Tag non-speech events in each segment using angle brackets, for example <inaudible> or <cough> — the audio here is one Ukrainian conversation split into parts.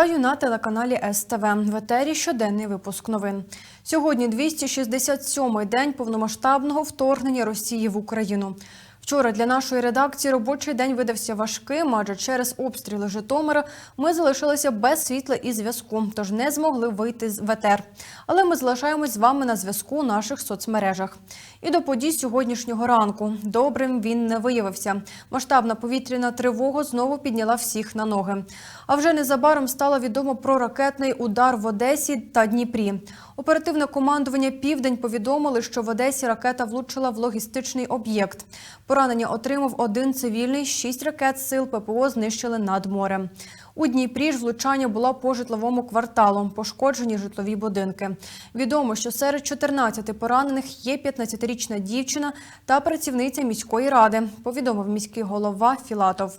Вітаю на телеканалі СТВ. В етері щоденний випуск новин. Сьогодні 267-й день повномасштабного вторгнення Росії в Україну. Вчора для нашої редакції робочий день видався важким, адже через обстріли Житомира ми залишилися без світла і зв'язку, тож не змогли вийти з ВТР. Але ми залишаємось з вами на зв'язку у наших соцмережах. І до подій сьогоднішнього ранку. Добрим він не виявився. Масштабна повітряна тривога знову підняла всіх на ноги. А вже незабаром стало відомо про ракетний удар в Одесі та Дніпрі. Оперативне командування Південь повідомили, що в Одесі ракета влучила в логістичний об'єкт. Поранення отримав один цивільний, шість ракет сил ППО знищили над морем. У Дніпрі ж влучання було по житловому кварталу, пошкоджені житлові будинки. Відомо, що серед 14 поранених є 15-річна дівчина та працівниця міської ради, повідомив міський голова Філатов.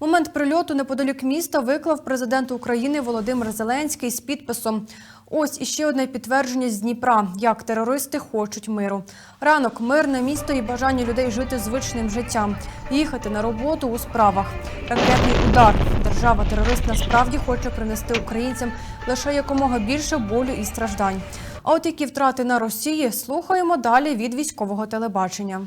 Момент прильоту неподалік міста виклав президент України Володимир Зеленський з підписом. Ось іще одне підтвердження з Дніпра, як терористи хочуть миру. Ранок, мирне місто і бажання людей жити звичним життям, їхати на роботу у справах. Ракетний удар. Держава-терорист насправді хоче принести українцям лише якомога більше болю і страждань. А от які втрати на Росії слухаємо далі від військового телебачення.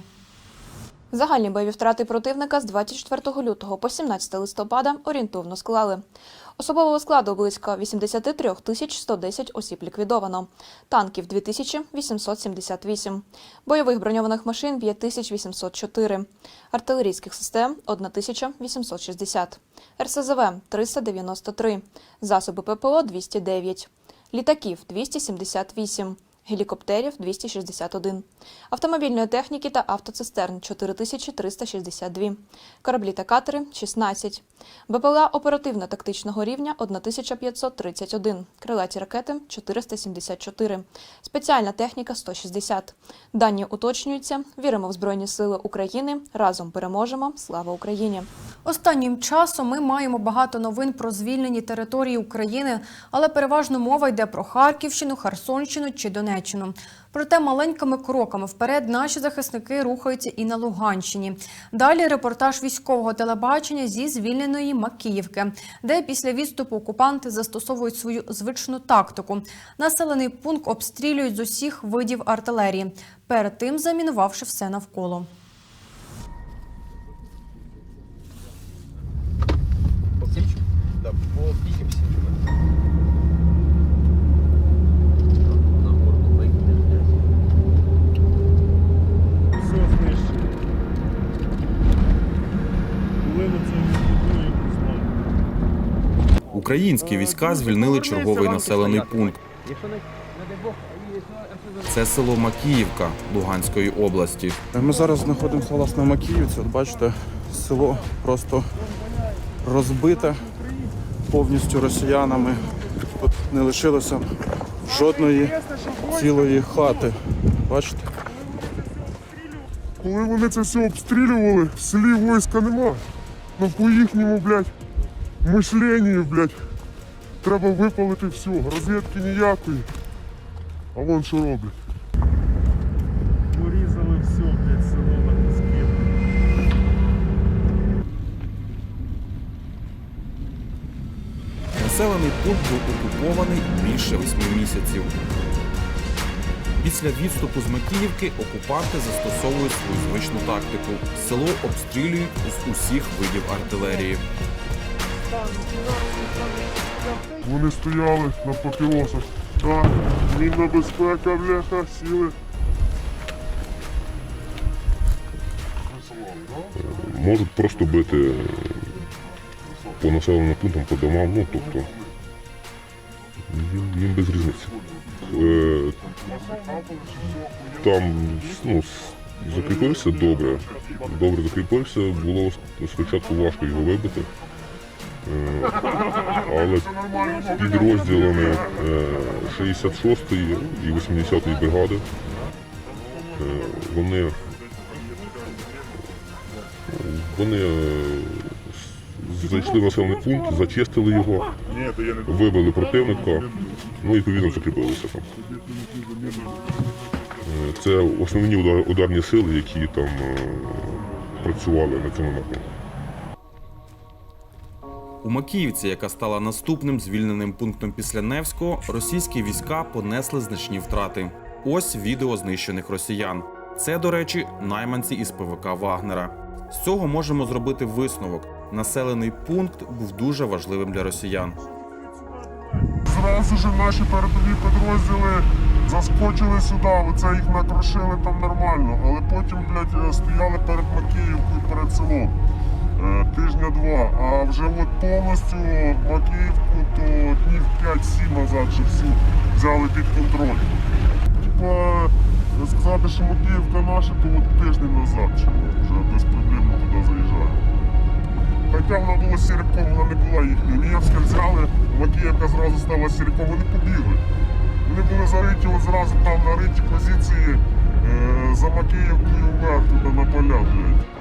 Загальні бойові втрати противника з 24 лютого по 17 листопада орієнтовно склали. Особового складу близько 83 тисяч 110 осіб ліквідовано, танків 2878, бойових броньованих машин 5804, артилерійських систем 1860, РСЗВ 393, засоби ППО 209, літаків 278, гелікоптерів 261, автомобільної техніки та автоцистерн 4362, кораблі та катери 16, БПЛА оперативно-тактичного рівня 1531, крилаті ракети 474, спеціальна техніка 160. Дані уточнюються. Віримо в Збройні Сили України. Разом переможемо. Слава Україні! Останнім часом ми маємо багато новин про звільнені території України, але переважно мова йде про Харківщину, Херсонщину чи Донеччину. Проте маленькими кроками вперед наші захисники рухаються і на Луганщині. Далі репортаж військового телебачення зі звільненої Макіївки, де після відступу окупанти застосовують свою звичну тактику. Населений пункт обстрілюють з усіх видів артилерії, перед тим замінувавши все навколо. По Українські війська звільнили черговий населений пункт. Це село Макіївка Луганської області. Ми зараз знаходимося власне в Макіївці. От бачите, село просто розбите повністю росіянами. Тут не лишилося жодної цілої хати. Бачите? Коли вони це все обстрілювали, в селі війська нема. Ну по їхньому, блядь, мишленню, блядь, треба випалити все, розвідки ніякої. А вон що роблять. Порізали все, блядь, село на куски. Населений пункт був окупований більше восьми місяців. Після відступу з Макіївки окупанти застосовують свою звичну тактику. Село обстрілюють з усіх видів артилерії. Вони стояли на папіросах. Так, мінна безпека, бляха, сіли. можуть просто бити по населеним пунктам, по домам, ну тобто їм, їм без різниці. Е, там ну, закріпився добре, добре закріпився, було спочатку важко його вибити. Е, але підрозділами е, 66-ї і 80-ї бригади е, вони вони е, зайшли в населений пункт, зачистили його, вибили противника, ну і відповідно закріпилися там. Е, Це основні ударні сили, які там е, працювали на цьому напрямку. У Макіївці, яка стала наступним звільненим пунктом після Невського, російські війська понесли значні втрати. Ось відео знищених росіян. Це, до речі, найманці із ПВК Вагнера. З цього можемо зробити висновок. Населений пункт був дуже важливим для росіян. Зразу ж наші передові підрозділи заскочили сюди, оце їх накрошили там нормально, але потім, блядь, стояли перед Макіївкою, перед селом. Е, Тижня два. А вже от повністю Макіївку то днів 5-7 назад вже всю взяли під контроль. Типа сказати, що Макіївка наша, то от тиждень назад вже безпроблемно туди заїжджаємо. Хоча вона була сірком, вона не була їхньою. Нієвська взяли, Макіївка зразу стала сірком, вони побігли. Вони були зариті от зразу там на риті позиції е, за Макіївкою вверх туди на поля, блядь.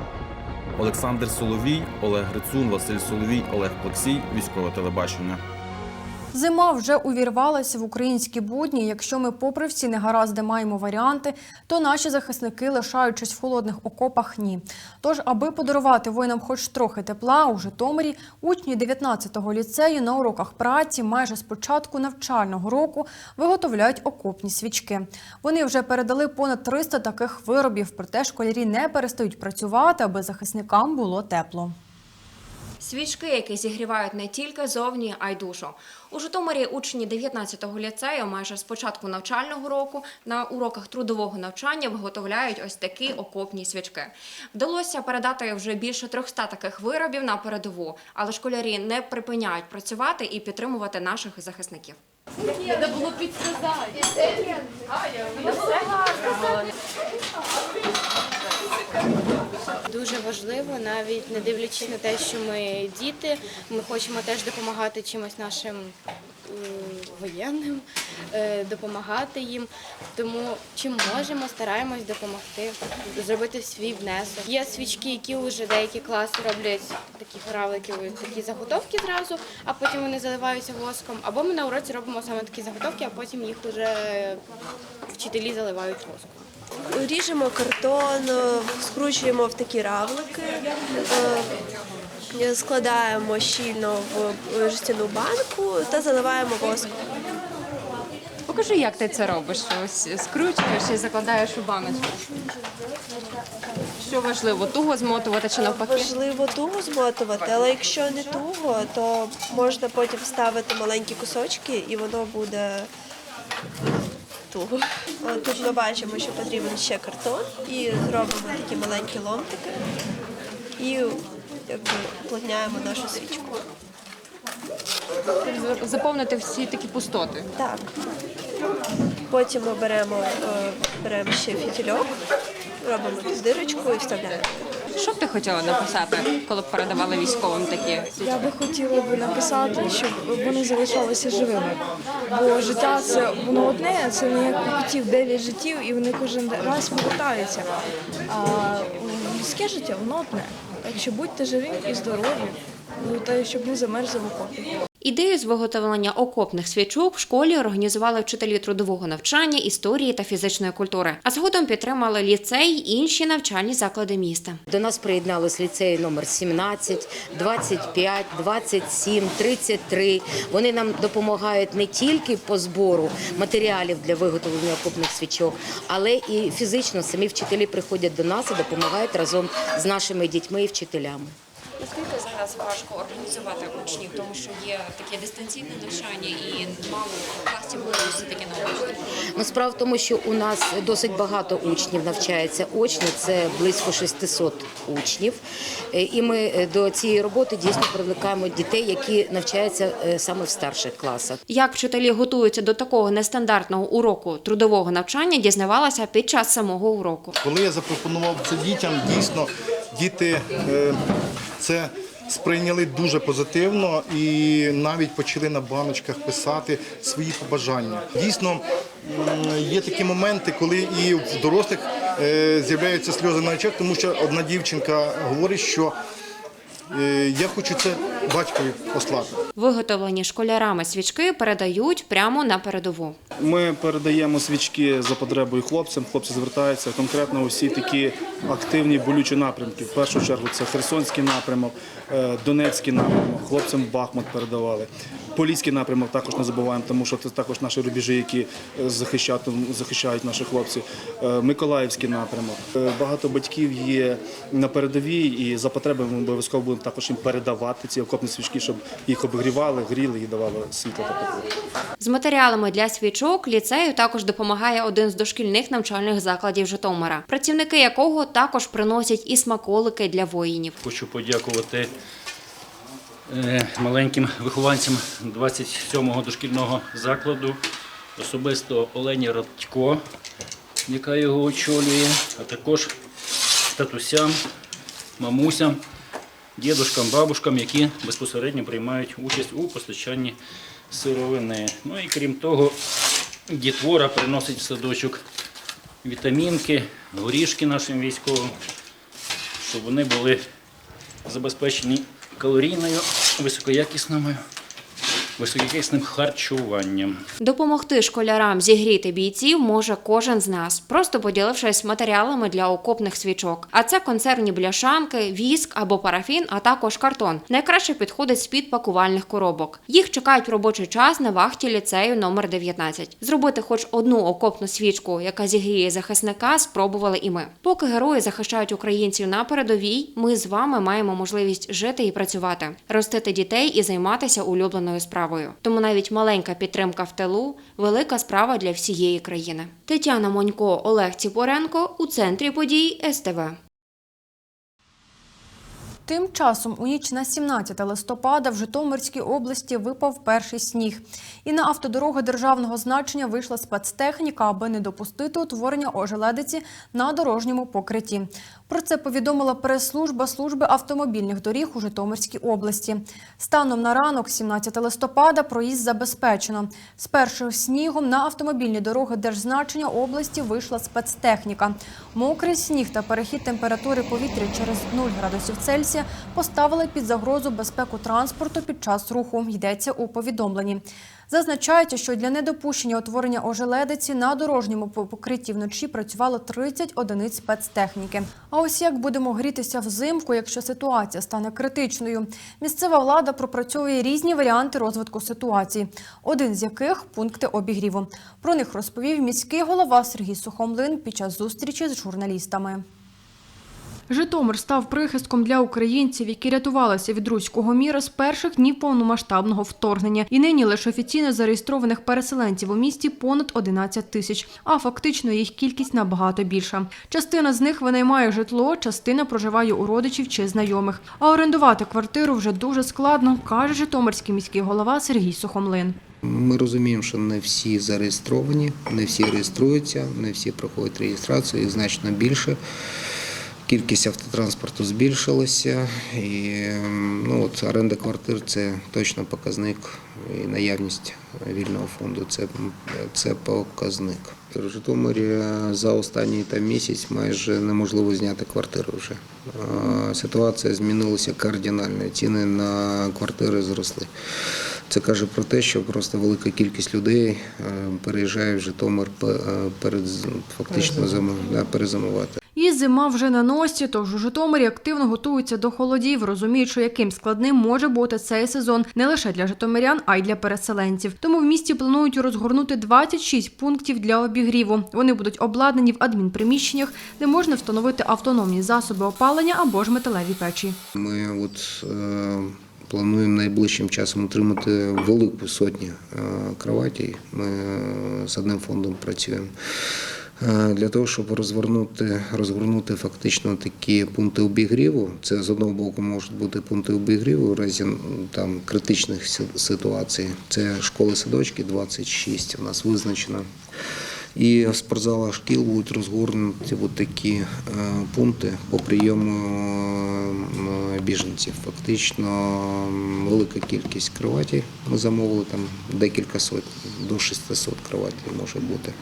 Олександр Соловій, Олег Грицун, Василь Соловій, Олег Плексій, військове телебачення. Зима вже увірвалася в українські будні. Якщо ми, попри всі негаразди, маємо варіанти, то наші захисники, лишаючись в холодних окопах, ні. Тож, аби подарувати воїнам хоч трохи тепла, у Житомирі учні 19-го ліцею на уроках праці майже з початку навчального року виготовляють окопні свічки. Вони вже передали понад 300 таких виробів, проте школярі не перестають працювати, аби захисникам було тепло. Свічки, які зігрівають не тільки зовні, а й душу. У Житомирі учні 19-го ліцею майже з початку навчального року на уроках трудового навчання виготовляють ось такі окопні свічки. Вдалося передати вже більше 300 таких виробів на передову, але школярі не припиняють працювати і підтримувати наших захисників. Дуже важливо, навіть не дивлячись на те, що ми діти, ми хочемо теж допомагати чимось нашим воєнним, е, допомагати їм. Тому чим можемо, стараємось допомогти, зробити свій внесок. Є свічки, які вже деякі класи роблять такі равлики, такі заготовки зразу, а потім вони заливаються воском. Або ми на уроці робимо саме такі заготовки, а потім їх вже вчителі заливають воском. Ріжемо картон, скручуємо в такі равлики, е, складаємо щільно в жестяну банку та заливаємо воском. Покажи, як ти це робиш. Ось скручуєш і закладаєш у баночку. Що важливо, туго змотувати чи навпаки? Важливо туго змотувати, але якщо не туго, то можна потім ставити маленькі кусочки і воно буде туго. Тут ми бачимо, що потрібен ще картон і зробимо такі маленькі ломтики і якби уплотняємо нашу свічку. Заповнити всі такі пустоти. Так. Потім ми беремо, е, беремо ще фітільок, робимо дирочку і вставляємо. Що б ти хотіла написати, коли б передавали військовим такі? Я би хотіла би написати, щоб вони залишалися живими. Бо життя це воно одне, це не як хотів котів 9 життів, і вони кожен раз повертаються. А людське життя воно одне. Так що будьте живі і здорові, щоб не замерзли в окопі. Ідею з виготовлення окопних свічок в школі організували вчителі трудового навчання, історії та фізичної культури. А згодом підтримали ліцей й інші навчальні заклади міста. До нас приєднались ліцеї номер 17, 25, 27, 33. Вони нам допомагають не тільки по збору матеріалів для виготовлення окопних свічок, але і фізично самі вчителі приходять до нас і допомагають разом з нашими дітьми і вчителями. Наскільки зараз важко організувати учнів, тому що є таке дистанційне навчання і мало класів все таки наочно? Ну, справа в тому, що у нас досить багато учнів навчається очно, це близько 600 учнів. Е, І ми е, до цієї роботи дійсно привлекаємо дітей, які навчаються е, саме в старших класах. Як вчителі готуються до такого нестандартного уроку трудового навчання, дізнавалася під час самого уроку. Коли я запропонував це дітям, дійсно діти е, це сприйняли дуже позитивно і навіть почали на баночках писати свої побажання. Дійсно, є такі моменти, коли і в дорослих е, з'являються сльози на очах, тому що одна дівчинка говорить, що я хочу це батькові послати. Виготовлені школярами свічки передають прямо на передову. Ми передаємо свічки за потребою хлопцям. Хлопці звертаються конкретно усі такі активні болючі напрямки. В першу чергу це Херсонський напрямок, е, Донецький напрямок. Хлопцям Бахмут передавали. Поліський напрямок також не забуваємо, тому що це також наші рубежі, які е, захищають, захищають наші хлопці. Е, Миколаївський напрямок. Е, Багато батьків є на передовій, і за потреби ми обов'язково будемо також їм передавати ці окопні свічки, щоб їх обігрівали, гріли і давали світло. З матеріалами для свічок ліцею також допомагає один з дошкільних навчальних закладів Житомира, працівники якого також приносять і смаколики для воїнів. Хочу подякувати маленьким вихованцям 27-го дошкільного закладу, особисто Олені Радько, яка його очолює, а також татусям, мамусям, дідушкам, бабушкам, які безпосередньо приймають участь у постачанні сировини. Ну і крім того, дітвора приносить в садочок вітамінки, горішки нашим військовим, щоб вони були забезпечені калорійною, високоякісною, високоякісним харчуванням. Допомогти школярам зігріти бійців може кожен з нас, просто поділившись матеріалами для окопних свічок. А це консервні бляшанки, віск або парафін, а також картон. Найкраще підходить з-під пакувальних коробок. Їх чекають в робочий час на вахті ліцею номер 19. Зробити хоч одну окопну свічку, яка зігріє захисника, спробували і ми. Поки герої захищають українців на передовій, ми з вами маємо можливість жити і працювати, ростити дітей і займатися улюбленою справою. Тому навіть маленька підтримка в тилу велика справа для всієї країни. Тетяна Монько, Олег Ціпоренко у центрі подій СТВ. Тим часом у ніч на 17 листопада в Житомирській області випав перший сніг. І на автодороги державного значення вийшла спецтехніка, аби не допустити утворення ожеледиці на дорожньому покритті. Про це повідомила прес-служба служби автомобільних доріг у Житомирській області. Станом на ранок, 17 листопада, проїзд забезпечено. З першим снігом на автомобільні дороги держзначення області вийшла спецтехніка. Мокрий сніг та перехід температури повітря через 0 градусів Цельсія поставили під загрозу безпеку транспорту під час руху. Йдеться у повідомленні. Зазначається, що для недопущення утворення ожеледиці на дорожньому покритті вночі працювало 30 одиниць спецтехніки. А ось як будемо грітися взимку, якщо ситуація стане критичною? Місцева влада пропрацьовує різні варіанти розвитку ситуації, один з яких пункти обігріву. Про них розповів міський голова Сергій Сухомлин під час зустрічі з журналістами. Житомир став прихистком для українців, які рятувалися від руського міра з перших днів повномасштабного вторгнення. І нині лише офіційно зареєстрованих переселенців у місті понад 11 тисяч, а фактично їх кількість набагато більша. Частина з них винаймає житло, частина проживає у родичів чи знайомих. А орендувати квартиру вже дуже складно, каже Житомирський міський голова Сергій Сухомлин. Ми розуміємо, що не всі зареєстровані, не всі реєструються, не всі проходять реєстрацію, їх значно більше. Кількість автотранспорту збільшилася, і ем, ну, от оренда квартир це точно показник, і наявність вільного фонду це, це показник. В Житомирі за останній там, місяць майже неможливо зняти квартиру вже. Ситуація змінилася кардинально, ціни на квартири зросли. Це каже про те, що просто велика кількість людей е, переїжджає в Житомир е, перед фактично перезимувати. І зима вже на носі, тож у Житомирі активно готуються до холодів, розуміючи, яким складним може бути цей сезон не лише для житомирян, а й для переселенців. Тому в місті планують розгорнути 26 пунктів для обігріву. Вони будуть обладнані в адмінприміщеннях, де можна встановити автономні засоби опалення або ж металеві печі. Ми от е, плануємо найближчим часом отримати велику сотню е, кроватей. Ми е, з одним фондом працюємо. Е, Для того, щоб розгорнути, розгорнути фактично такі пункти обігріву, це з одного боку можуть бути пункти обігріву в разі там, критичних ситуацій. Це школи-садочки, 26 у нас визначено. І в спортзалах шкіл будуть розгорнуті такі е, пункти по прийому е, біженців. Фактично велика кількість кроватей. Ми замовили там декілька сотень, до 600 кроватей може бути.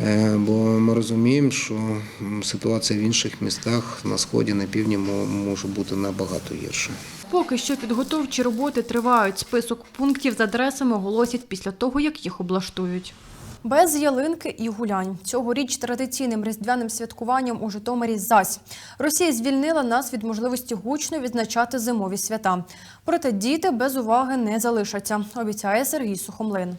Е, Бо ми розуміємо, що ситуація в інших містах на сході, на півдні може бути набагато гірша. Поки що підготовчі роботи тривають. Список пунктів з адресами оголосять після того, як їх облаштують. Без ялинки і гулянь. Цьогоріч традиційним різдвяним святкуванням у Житомирі зась. Росія звільнила нас від можливості гучно відзначати зимові свята. Проте діти без уваги не залишаться, обіцяє Сергій Сухомлин.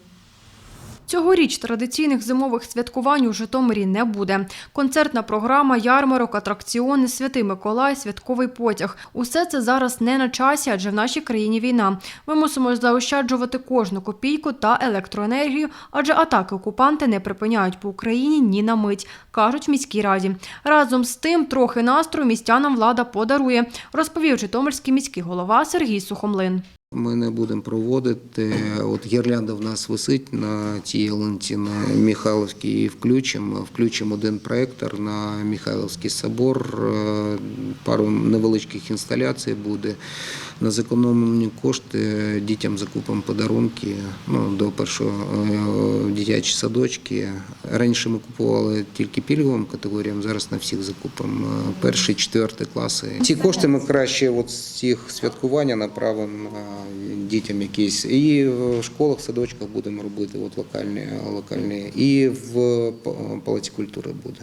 Цьогоріч традиційних зимових святкувань у Житомирі не буде. Концертна програма, ярмарок, атракціони, святий Миколай, святковий потяг. Усе це зараз не на часі, адже в нашій країні війна. Ми мусимо заощаджувати кожну копійку та електроенергію, адже атаки окупанти не припиняють по Україні ні на мить, кажуть в міській раді. Разом з тим, трохи настрою містянам влада подарує, розповів Житомирський міський голова Сергій Сухомлин. Ми не будемо проводити. От гірлянда в нас висить на тій ялинці на Михайловській і включимо. Включимо один проєктор на Михайловський собор. Е, Пару невеличких інсталяцій буде. На зекономлені кошти дітям закупимо подарунки ну, до першого е, дитячі садочки. Раніше ми купували тільки пільговим категоріям, зараз на всіх закупимо е, перший, четвертий класи. Ці кошти ми краще от з цих святкування направимо на дітям якісь. І в школах, садочках будемо робити от локальні, локальні, і в палаці культури буде.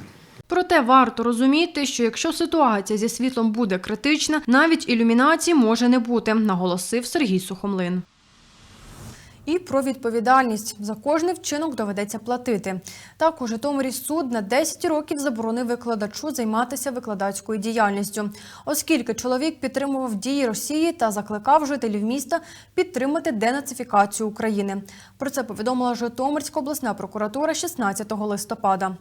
Проте варто розуміти, що якщо ситуація зі світлом буде критична, навіть ілюмінації може не бути, наголосив Сергій Сухомлин. І про відповідальність за кожний вчинок доведеться платити. Так, у Житомирі суд на 10 років заборонив викладачу займатися викладацькою діяльністю, оскільки чоловік підтримував дії Росії та закликав жителів міста підтримати денацифікацію України. Про це повідомила Житомирська обласна прокуратура 16 листопада.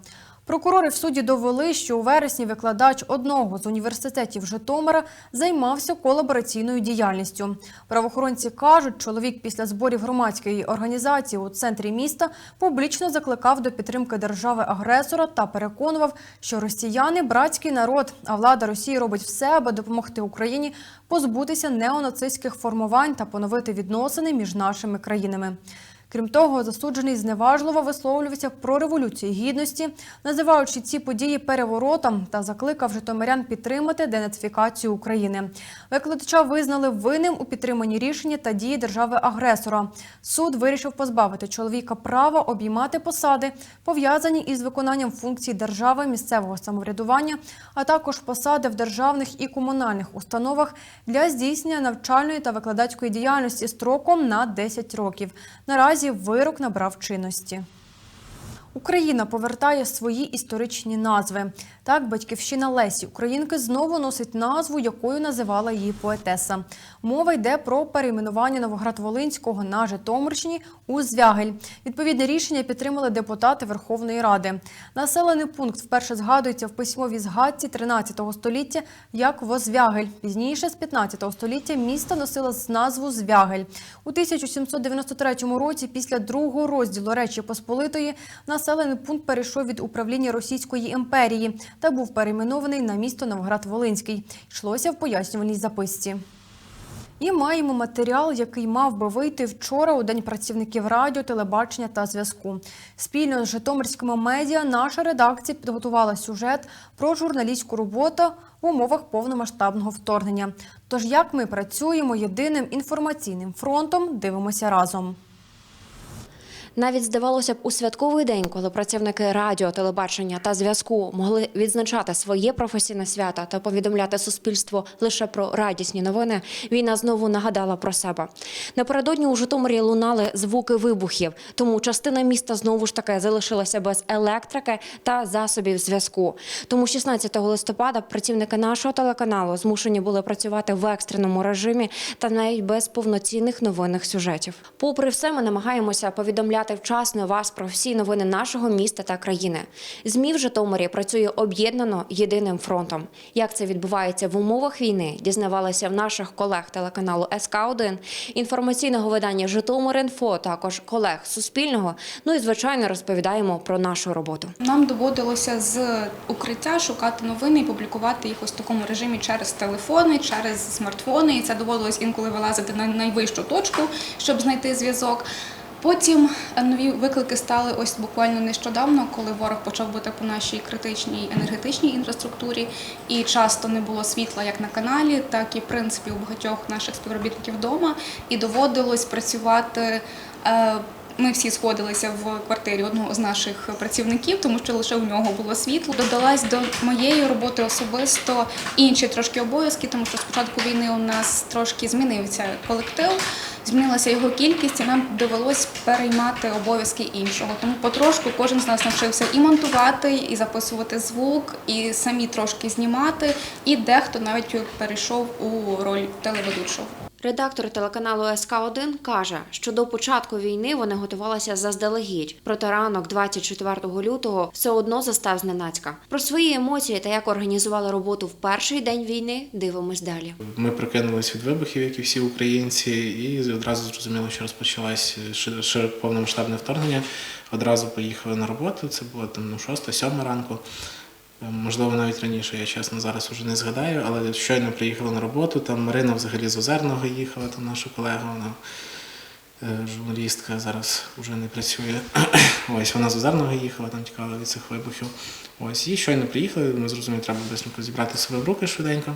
Прокурори в суді довели, що у вересні викладач одного з університетів Житомира займався колабораційною діяльністю. Правоохоронці кажуть, чоловік після зборів громадської організації у центрі міста публічно закликав до підтримки держави-агресора та переконував, що росіяни братський народ, а влада Росії робить все, аби допомогти Україні позбутися неонацистських формувань та поновити відносини між нашими країнами. Крім того, засуджений зневажливо висловлювався про революцію гідності, називаючи ці події переворотом та закликав житомирян підтримати денацифікацію України. Викладача визнали винним у підтриманні рішення та дії держави-агресора. Суд вирішив позбавити чоловіка права обіймати посади, пов'язані із виконанням функцій держави, місцевого самоврядування, а також посади в державних і комунальних установах для здійснення навчальної та викладацької діяльності строком на 10 років. Наразі вирок набрав чинності. Україна повертає свої історичні назви. Так, батьківщина Лесі Українки знову носить назву, якою називала її поетеса. Мова йде про перейменування Новоград-Волинського на Житомирщині у Звягель. Відповідне рішення підтримали депутати Верховної Ради. Населений пункт вперше згадується в письмовій згадці 13 століття як Возвягель. Пізніше, з 15 століття, місто носило назву Звягель. У 1793 році, після другого розділу Речі Посполитої, населений пункт перейшов від управління Російської імперії та був перейменований на місто Новоград-Волинський. Йшлося в пояснювальній записці. І маємо матеріал, який мав би вийти вчора у День працівників радіо, телебачення та зв'язку. Спільно з Житомирськими медіа наша редакція підготувала сюжет про журналістську роботу в умовах повномасштабного вторгнення. Тож, як ми працюємо єдиним інформаційним фронтом, дивимося разом. Навіть здавалося б, у святковий день, коли працівники радіо, телебачення та зв'язку могли відзначати своє професійне свято та повідомляти суспільство лише про радісні новини, війна знову нагадала про себе. Напередодні у Житомирі лунали звуки вибухів, тому частина міста знову ж таки залишилася без електрики та засобів зв'язку. Тому 16 листопада працівники нашого телеканалу змушені були працювати в екстреному режимі та навіть без повноцінних новинних сюжетів. Попри все, ми намагаємося повідомляти вчасно вас про всі новини нашого міста та країни. ЗМІ в Житомирі працює об'єднано єдиним фронтом. Як це відбувається в умовах війни, дізнавалися в наших колег телеканалу СК 1 інформаційного видання Житомир.Інфо, також колег Суспільного. Ну і звичайно розповідаємо про нашу роботу. Нам доводилося з укриття шукати новини і публікувати їх ось в такому режимі через телефони, через смартфони. І це доводилось інколи вилазити на найвищу точку, щоб знайти зв'язок. Потім нові виклики стали ось буквально нещодавно, коли ворог почав бути по нашій критичній енергетичній інфраструктурі, і часто не було світла як на каналі, так і в принципі у багатьох наших співробітників вдома. І доводилось працювати. Ми всі сходилися в квартирі одного з наших працівників, тому що лише у нього було світло. Додалась до моєї роботи особисто інші трошки обов'язки, тому що з початку війни у нас трошки змінився колектив, змінилася його кількість, і нам довелось переймати обов'язки іншого. Тому потрошку кожен з нас навчився і монтувати, і записувати звук, і самі трошки знімати. І дехто навіть перейшов у роль телеведучого. Редактор телеканалу СК1 каже, що до початку війни вони готувалися заздалегідь. Проте ранок 24 лютого все одно застав зненацька. Про свої емоції та як організували роботу в перший день війни дивимось далі. Ми прокинулись від вибухів, як і всі українці, і одразу зрозуміло, що розпочалось повномасштабне вторгнення. Одразу поїхали на роботу. Це було там ну, 6-7 ранку. Е, Можливо, навіть раніше, я чесно зараз вже не згадаю, але щойно приїхали на роботу. Там Марина взагалі з Озерного їхала, там наша колега, вона е, журналістка, зараз вже не працює. <coughs> Ось вона з Озерного їхала, там тікала від цих вибухів. Ось і щойно приїхали. Ми зрозуміли, треба швидко зібрати себе в руки швиденько.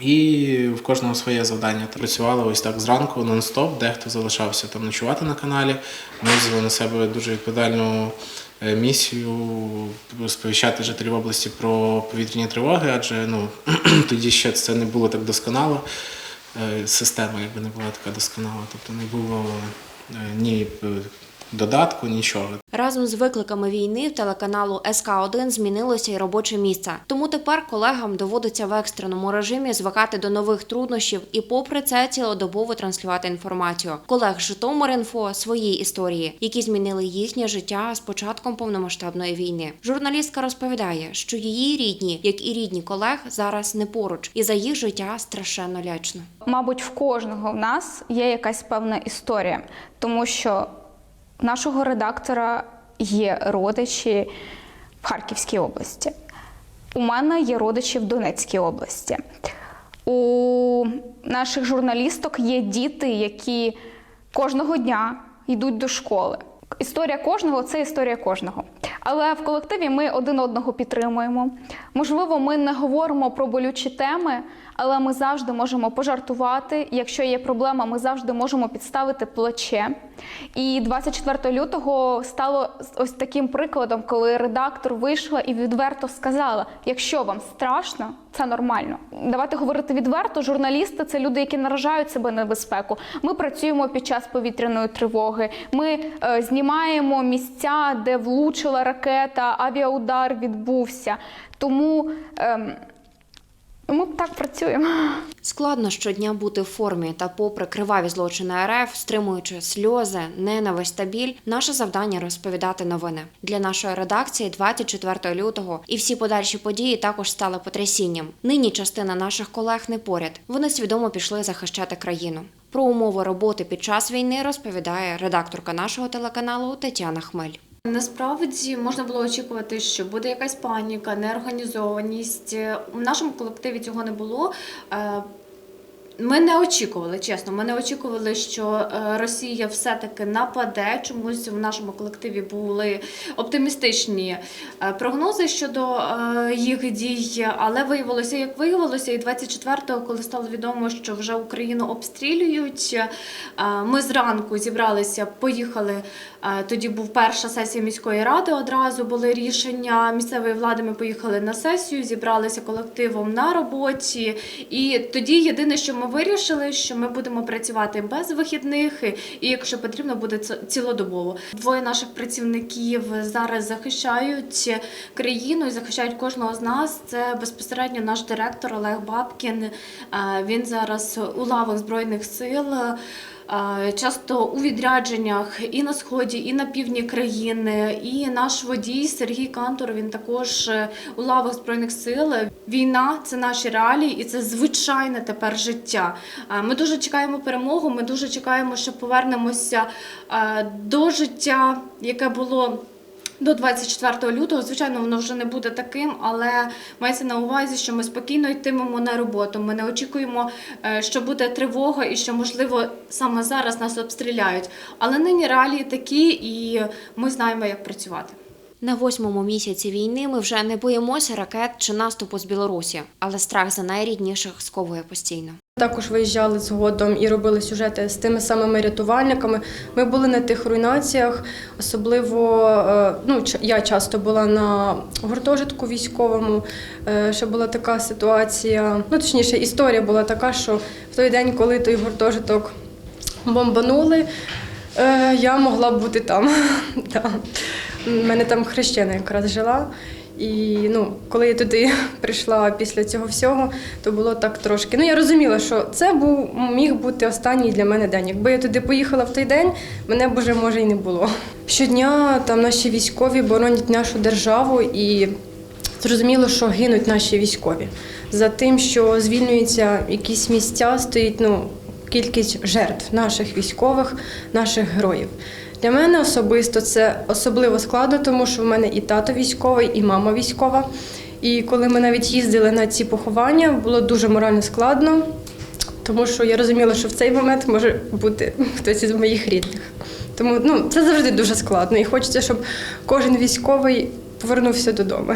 І в кожного своє завдання. Працювали ось так зранку, нон-стоп, дехто залишався там ночувати на каналі. Ми взяли на себе дуже відповідальну місію сповіщати жителів області про повітряні тривоги, адже ну, <clears throat> тоді ще це не було так досконало. Е, Система якби не була така досконала, тобто не було е, ні е, додатку, нічого. Разом з викликами війни в телеканалу СК1 змінилося й робоче місце. Тому тепер колегам доводиться в екстреному режимі звикати до нових труднощів і, попри це, цілодобово транслювати інформацію. Колег Житомир.Інфо свої історії, які змінили їхнє життя з початком повномасштабної війни. Журналістка розповідає, що її рідні, як і рідні колег, зараз не поруч, і за їх життя страшенно лячно. Мабуть, в кожного в нас є якась певна історія, тому що нашого редактора є родичі в Харківській області. У мене є родичі в Донецькій області. У наших журналісток є діти, які кожного дня йдуть до школи. Історія кожного це історія кожного. Але в колективі ми один одного підтримуємо. Можливо, ми не говоримо про болючі теми, але ми завжди можемо пожартувати. Якщо є проблема, ми завжди можемо підставити плече. І 24 лютого стало ось таким прикладом, коли редактор вийшла і відверто сказала: якщо вам страшно, це нормально. Давайте говорити відверто. Журналісти це люди, які наражають себе на небезпеку. Ми працюємо під час повітряної тривоги. Ми е, знімаємо місця, де влучила ракета, авіаудар відбувся. Тому. ем, ми так працюємо. Складно щодня бути в формі, та попри криваві злочини РФ, стримуючи сльози, ненависть та біль, наше завдання розповідати новини. Для нашої редакції 24 лютого і всі подальші події також стали потрясінням. Нині частина наших колег не поряд. Вони свідомо пішли захищати країну. Про умови роботи під час війни розповідає редакторка нашого телеканалу Тетяна Хмель. Насправді можна було очікувати, що буде якась паніка, неорганізованість. У нашому колективі цього не було. Ми не очікували, чесно. Ми не очікували, що е, Росія все-таки нападе. Чомусь в нашому колективі були оптимістичні е, прогнози щодо е, їх дій. Але виявилося, як виявилося, і 24-го, коли стало відомо, що вже Україну обстрілюють. Ми зранку зібралися, поїхали. Тоді був перша сесія міської ради. Одразу були рішення місцевої влади. Ми поїхали на сесію, зібралися колективом на роботі. І тоді єдине, що ми вирішили, що ми будемо працювати без вихідних, і якщо потрібно, буде цілодобово. Двоє наших працівників зараз захищають країну і захищають кожного з нас. Це безпосередньо наш директор Олег Бабкін. Е, Він зараз у лавах збройних сил. Часто у відрядженнях і на сході, і на півдні країни. І наш водій Сергій Кантор. Він також е, у лавах збройних сил. Війна це наші реалії, і це звичайне тепер життя. Ми дуже чекаємо перемогу. Ми дуже чекаємо, що повернемося до життя, яке було. До 24 лютого, звичайно, воно вже не буде таким, але мається на увазі, що ми спокійно йтимемо на роботу. Ми не очікуємо, е, що буде тривога і що, можливо, саме зараз нас обстріляють. Але нині реалії такі, і ми знаємо, як працювати. На восьмому місяці війни ми вже не боїмося ракет чи наступу з Білорусі, але страх за найрідніших сковує постійно. Також виїжджали згодом і робили сюжети з тими самими рятувальниками. Ми були на тих руйнаціях, особливо е, ну, я часто була на гуртожитку військовому. Е, Ще була така ситуація, ну точніше, історія була така, що в той день, коли той гуртожиток бомбанули, е, я могла б бути там. <laughs> У мене там хрещена якраз жила. І ну, коли я туди <laughs> прийшла після цього всього, то було так трошки. Ну я розуміла, що це був міг бути останній для мене день. Якби я туди поїхала в той день, мене б уже може і не було. Щодня там наші військові боронять нашу державу і зрозуміло, що гинуть наші військові. За тим, що звільнюються якісь місця, стоїть ну, кількість жертв наших військових, наших героїв. Для мене особисто це особливо складно, тому що в мене і тато військовий, і мама військова. І коли ми навіть їздили на ці поховання, було дуже морально складно, тому що я розуміла, що в цей момент може бути хтось із моїх рідних. Тому ну, це завжди дуже складно. І хочеться, щоб кожен військовий повернувся додому.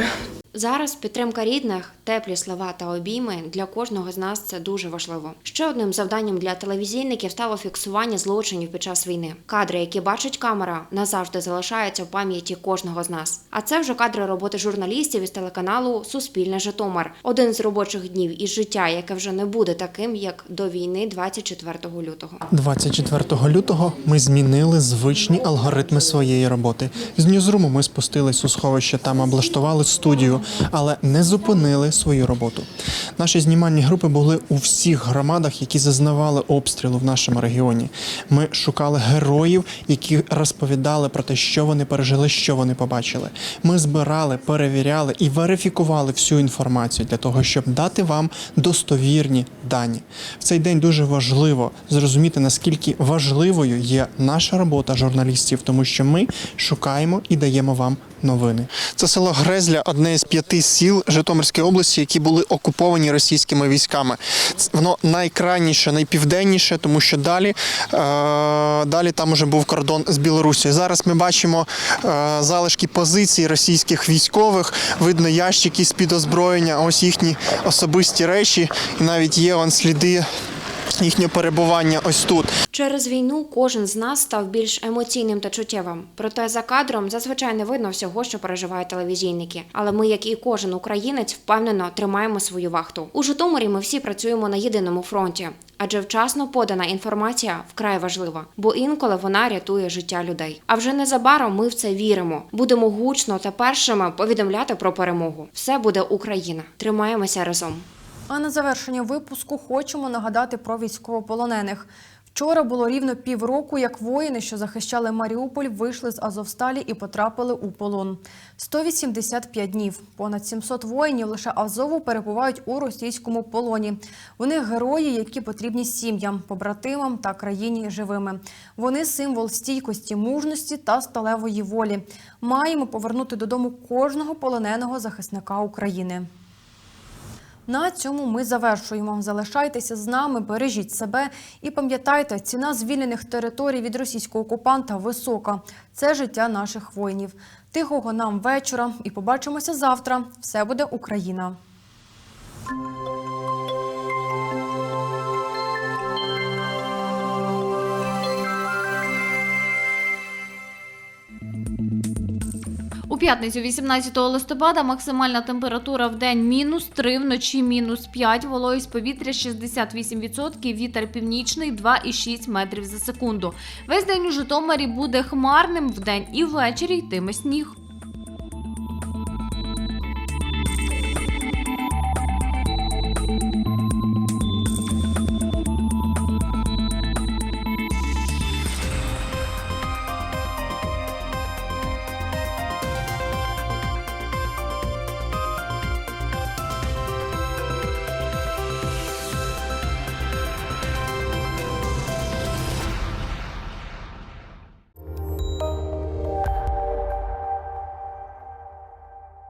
Зараз підтримка рідних, теплі слова та обійми для кожного з нас це дуже важливо. Ще одним завданням для телевізійників стало фіксування злочинів під час війни. Кадри, які бачить камера, назавжди залишаються в пам'яті кожного з нас. А це вже кадри роботи журналістів із телеканалу Суспільне Житомир. Один з робочих днів із життя, яке вже не буде таким, як до війни 24 лютого. 24 лютого ми змінили звичні алгоритми своєї роботи. З Ньюзруму ми спустились у сховище, там облаштували студію, але не зупинили свою роботу. Наші знімальні групи були у всіх громадах, які зазнавали обстрілу в нашому регіоні. Ми шукали героїв, які розповідали про те, що вони пережили, що вони побачили. Ми збирали, перевіряли і верифікували всю інформацію для того, щоб дати вам достовірні дані. В цей день дуже важливо зрозуміти, наскільки важливою є наша робота журналістів, тому що ми шукаємо і даємо вам новини. Це село Грезля, одне із п'яти сіл Житомирської області, які були окуповані російськими військами. Воно найкрайніше, найпівденніше, тому що далі, е, далі там уже був кордон з Білорусією. Зараз ми бачимо е, залишки позицій російських військових. Видно ящики з-під озброєння, ось їхні особисті речі, і навіть є он сліди їхнього перебування ось тут. Через війну кожен з нас став більш емоційним та чуттєвим. Проте за кадром зазвичай не видно всього, що переживають телевізійники. Але ми, як і кожен українець, впевнено тримаємо свою вахту. У Житомирі ми всі працюємо на єдиному фронті, адже вчасно подана інформація вкрай важлива, бо інколи вона рятує життя людей. А вже незабаром ми в це віримо. Будемо гучно та першими повідомляти про перемогу. Все буде Україна. Тримаємося разом. А на завершення випуску хочемо нагадати про військовополонених. Вчора було рівно півроку, як воїни, що захищали Маріуполь, вийшли з Азовсталі і потрапили у полон. 185 днів. Понад 700 воїнів лише Азову перебувають у російському полоні. Вони герої, які потрібні сім'ям, побратимам та країні живими. Вони символ стійкості, мужності та сталевої волі. Маємо повернути додому кожного полоненого захисника України. На цьому ми завершуємо. Залишайтеся з нами, бережіть себе і пам'ятайте, ціна звільнених територій від російського окупанта висока. Це життя наших воїнів. Тихого нам вечора і побачимося завтра. Все буде Україна. У п'ятницю 18 листопада максимальна температура в день мінус 3, вночі мінус 5, вологість повітря 68%, вітер північний 2,6 метрів за секунду. Весь день у Житомирі буде хмарним, вдень і ввечері йтиме сніг.